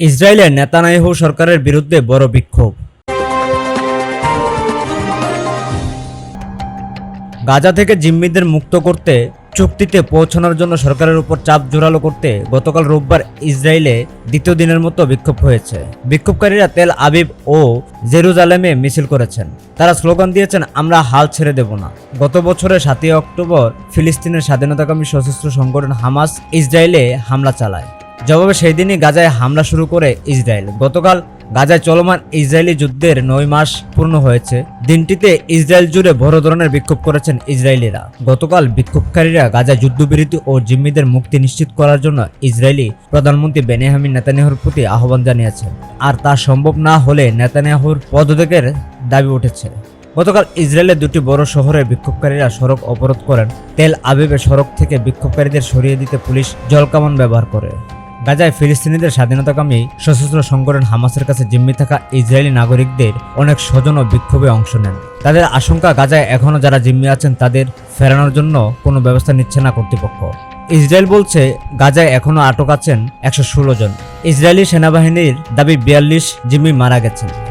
ইসরায়েলের নেতানায়াহু সরকারের বিরুদ্ধে বড় বিক্ষোভ। গাজা থেকে জিম্মিদের মুক্ত করতে, চুক্তিতে পৌঁছানোর জন্য সরকারের উপর চাপ জোরালো করতে গতকাল রোববার ইসরায়েলে দ্বিতীয় দিনের মতো বিক্ষোভ হয়েছে। বিক্ষোভকারীরা তেল আবিব ও জেরুজালেমে মিছিল করেছেন। তারা স্লোগান দিয়েছেন, আমরা হাল ছেড়ে দেব না। গত বছরের সাতই অক্টোবর ফিলিস্তিনের স্বাধীনতাকামী সশস্ত্র সংগঠন হামাস ইসরায়েলে হামলা চালায়। জবাবে সেই দিনই গাজায় হামলা শুরু করে ইসরায়েল। গতকাল গাজায় চলমান ইসরায়েলি যুদ্ধের নয় মাস পূর্ণ হয়েছে। দিনটিতে ইসরায়েল জুড়ে বড় ধরনের বিক্ষোভ করেছেন ইসরায়েলিরা। গতকাল বিক্ষোভকারীরা গাজায় যুদ্ধবিরতি ও জিম্মিদের মুক্তি নিশ্চিত করার জন্য ইসরায়েলি প্রধানমন্ত্রী বেনিয়ামিন নেতানিয়াহুর প্রতি আহ্বান জানিয়েছেন। আর তা সম্ভব না হলে নেতানিয়াহুর পদত্যাগের দাবি উঠেছে। গতকাল ইসরায়েলের দুটি বড় শহরে বিক্ষোভকারীরা সড়ক অবরোধ করেন। তেল আবিবে সড়ক থেকে বিক্ষোভকারীদের সরিয়ে দিতে পুলিশ জলকামান ব্যবহার করে। গাজায় ফিলিস্তিনিদের স্বাধীনতাকামী সশস্ত্র সংগঠন হামাসের কাছে জিম্মি থাকা ইসরায়েলি নাগরিকদের অনেক স্বজন ও বিক্ষোভে অংশ নেন। তাদের আশঙ্কা, গাজায় এখনও যারা জিম্মি আছেন, তাদের ফেরানোর জন্য কোনো ব্যবস্থা নিচ্ছে না কর্তৃপক্ষ। ইসরায়েল বলছে, গাজায় এখনও আটক আছেন একশো ষোলো জন। ইসরায়েলি সেনাবাহিনীর দাবি বিয়াল্লিশ জিম্মি মারা গেছেন।